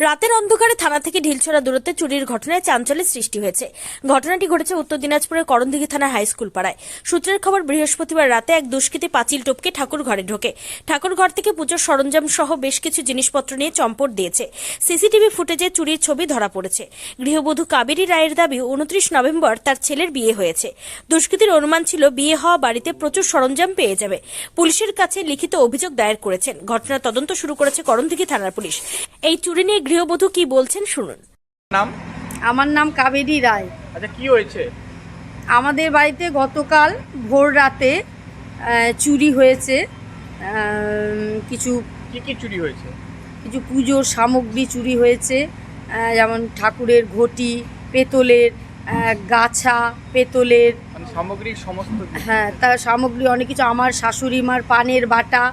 রাতের অন্ধকারে থানা থেকে ঢিলছড়া দূরত্বে চুরির ঘটনায় চাঞ্চল্যের সৃষ্টি হয়েছে। ঘটনাটি ঘটেছে উত্তর দিনাজপুরের করণদিঘি থানার হাই স্কুল পাড়ায়। সূত্রের খবর, বৃহস্পতিবার রাতে এক দুষ্কৃতী পাঁচিল টপকে ঠাকুর ঘরে ঢোকে। ঠাকুর ঘর থেকে পুজোর সরঞ্জাম সহ বেশ কিছু জিনিসপত্র নিয়ে চম্পট দিয়েছে। সিসিটিভি ফুটেজে চুরির ছবি ধরা পড়েছে। গৃহবধূ কাবেরী রায়ের দাবি, উনত্রিশ নভেম্বর তার ছেলের বিয়ে হয়েছে। দুষ্কৃতীর অনুমান ছিল, বিয়ে হওয়া বাড়িতে প্রচুর সরঞ্জাম পেয়ে যাবে। পুলিশের কাছে লিখিত অভিযোগ দায়ের করেছেন। ঘটনার তদন্ত শুরু করেছে করণদিঘি থানার পুলিশ। এই চুরি নিয়ে গৃহবধূ কি বলছেন শুনুন। নাম? আমার নাম কাবেরী রায়। আচ্ছা কি হয়েছে? আমাদের বাড়িতে গতকাল ভোর রাতে চুরি হয়েছে। কিছু কি কি চুরি হয়েছে? কিছু পুজোর সামগ্রী চুরি হয়েছে। যেমন ঠাকুরের ঘটি পেতলের গাছা পেতলের। মানে সামগ্রিক সমস্ত হ্যাঁ তার সামগ্রী অনেক কিছু। আমার শাশুড়ি মার পানের বাটা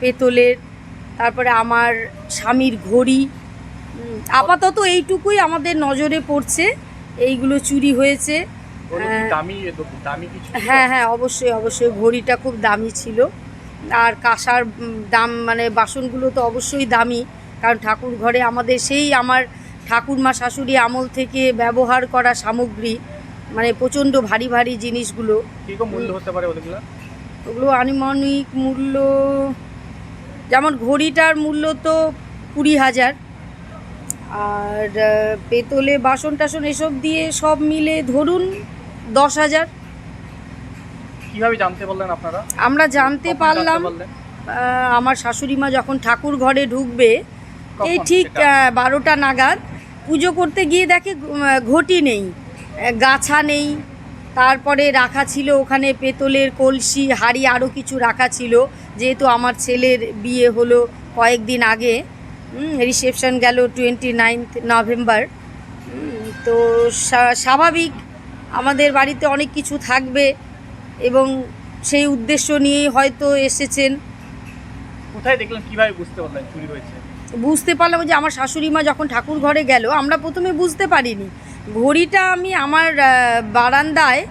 পেতলের। তারপরে আমার স্বামীর ঘড়ি আপাতত এইটুকুই আমাদের নজরে পড়ছে। এইগুলো চুরি হয়েছে। হ্যাঁ। হ্যাঁ হ্যাঁ অবশ্যই অবশ্যই। ঘড়িটা খুব দামি ছিল। আর কাঁসার দাম মানে বাসনগুলো তো অবশ্যই দামি। কারণ ঠাকুর ঘরে আমাদের সেই আমার ঠাকুরমা শাশুড়ি আমল থেকে ব্যবহার করা সামগ্রী মানে প্রচণ্ড ভারী ভারী জিনিসগুলো। মূল্য হতে পারে ওগুলো? ওগুলো আনুমানিক মূল্য যেমন ঘড়িটার মূল্য তো কুড়ি হাজার। আর পেতলে বাসন টাসন এসব দিয়ে সব মিলে ধরুন দশ হাজার। কীভাবে জানতে পারলেন আপনারা? আমরা জানতে পারলাম আমার শাশুড়ি মা যখন ঠাকুর ঘরে ঢুকবে এই ঠিক বারোটা নাগাদ। পুজো করতে গিয়ে দেখে ঘটি নেই গাছা নেই। তারপরে রাখা ছিল ওখানে পেতলের কলসি হাড়ি আরও কিছু রাখা ছিল। যেহেতু আমার ছেলের বিয়ে হলো কয়েকদিন আগে। রিসেপশন গেল টোয়েন্টি নাইনথ নভেম্বর তো স্বাভাবিক আমাদের বাড়িতে অনেক কিছু থাকবে এবং সেই উদ্দেশ্য নিয়েই হয়তো এসেছেন। কোথায় দেখলাম কীভাবে বুঝতে পারলেন? চুরি হয়েছে? বুঝতে পারলাম যে আমার শাশুড়ি মা যখন ঠাকুর ঘরে গেল আমরা প্রথমে বুঝতে পারিনি। ঘড়িটা আমি আমার বারান্দায়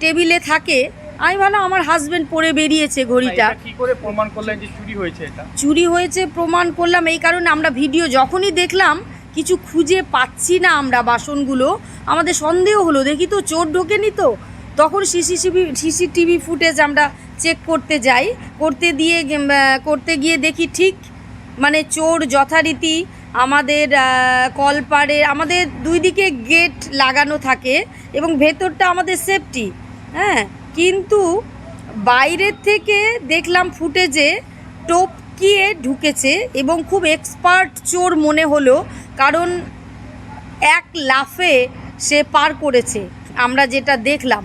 টেবিলে থাকে আমি ভাবলাম আমার হাজবেন্ড পরে বেরিয়েছে ঘড়িটা। কি করে প্রমাণ করলেন যে চুরি হয়েছে এটা? চুরি হয়েছে প্রমাণ করলাম এই কারণে আমরা ভিডিও যখনই দেখলাম কিছু খুঁজে পাচ্ছি না আমরা বাসনগুলো। আমাদের সন্দেহ হলো দেখি তো চোর ঢোকেনি তো। তখন সিসিটিভি সিসিটিভি ফুটেজ আমরা চেক করতে যাই। করতে দিয়ে করতে গিয়ে দেখি ঠিক মানে চোর যথারীতি আমাদের কলপাড়ে আমাদের দুই দিকে গেট লাগানো থাকে এবং ভেতরটা আমাদের সেফটি হ্যাঁ? কিন্তু বাইরের থেকে দেখলাম ফুটেজে টপকিয়ে ঢুকেছে এবং খুব এক্সপার্ট চোর মনে হলো কারণ এক লাফে সে পার করেছে। আমরা যেটা দেখলাম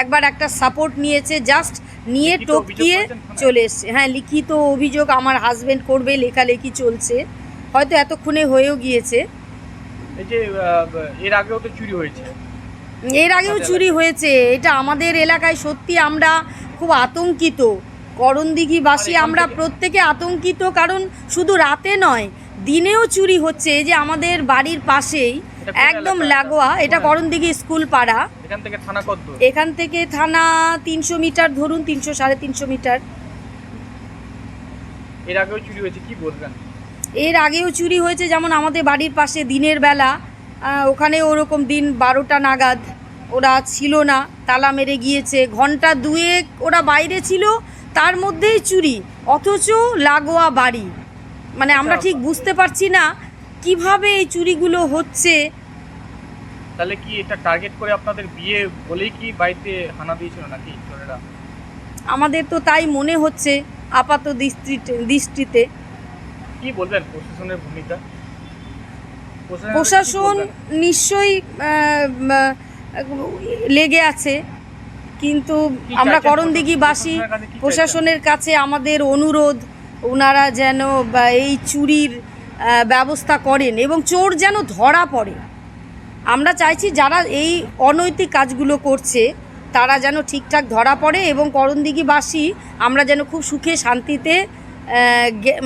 একবার একটা সাপোর্ট নিয়েছে জাস্ট নিয়ে টপকিয়ে চলে এসছে। হ্যাঁ লিখিত অভিযোগ আমার হাজবেন্ড করবে লেখালেখি চলছে। হয়তো এতক্ষণে হয়েও গিয়েছে। এই যে এর আগেও তো চুরি হয়েছে। এর আগেও চুরি হয়েছে। এটা আমাদের এলাকায় সত্যি আমরা খুব আতঙ্কিত। করণদিঘিবাসী আমরা প্রত্যেকে আতঙ্কিত কারণ শুধু রাতে নয় দিনেও চুরি হচ্ছে যে আমাদের বাড়ির পাশেই। একদম লাগোয়া এটা করণদিঘি স্কুল পাড়া। এখান থেকে থানা কত এখান থেকে থানা তিনশো মিটার ধরুন তিনশো সাড়ে তিনশো মিটার। এর আগেও চুরি হয়েছে কি বলবেন? এর আগেও চুরি হয়েছে যেমন আমাদের বাড়ির পাশে দিনের বেলা ওখানে ওরকম দিন বারোটা নাগাদ। ওরা ছিল না তালা মেরে গিয়েছে। ঘণ্টা দুয়েক ওরা বাইরে ছিল তার মধ্যেই চুরি অথচ লাগোয়া বাড়ি। মানে আমরা আচ্ছা। ঠিক বুঝতে পারছি না কীভাবে এই চুরিগুলো হচ্ছে। তাহলে কি এটা টার্গেট করে আপনাদের বিয়ে বলেই কি বাড়িতে হানা দিয়েছিল নাকি চোরেরা? আমাদের তো তাই মনে হচ্ছে আপাত দৃষ্টিতে দৃষ্টিতে। কি বলবেন প্রশাসনের ভূমিকা? প্রশাসন? নিশ্চয়ই লেগে আছে। কিন্তু আমরা করণদিঘিবাসী প্রশাসনের কাছে প্রশাসনের কাছে আমাদের অনুরোধ ওনারা যেন এই চুরির ব্যবস্থা করেন এবং চোর যেন ধরা পড়ে। আমরা চাইছি যারা এই অনৈতিক কাজগুলো করছে তারা যেন ঠিকঠাক ধরা পড়ে এবং করণদিঘিবাসী আমরা যেন খুব সুখে শান্তিতে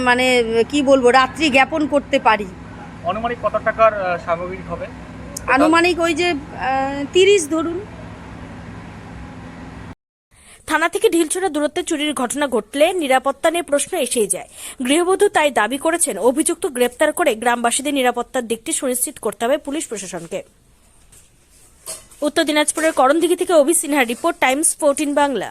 মানে কি বলব রাত্রি জ্ঞাপন করতে পারি। অনুমানিক কত টাকার সামগ্রিক হবে? আনুমানিক ওই যে তিরিশ ধরুন। থানা থেকে ঢিলছোড়া দূরত্বে চুরির ঘটনা ঘটলে নিরাপত্তা নিয়ে প্রশ্ন এসেই যায়। গৃহবধূ তাই দাবি করেছেন, অভিযুক্ত গ্রেপ্তার করে গ্রামবাসীদের নিরাপত্তার দিকটি সুনিশ্চিত করতে হবে পুলিশ প্রশাসনকে। উত্তর দিনাজপুরের করণদিঘি থেকে অভি সিনহার report, Times fourteen Bangla.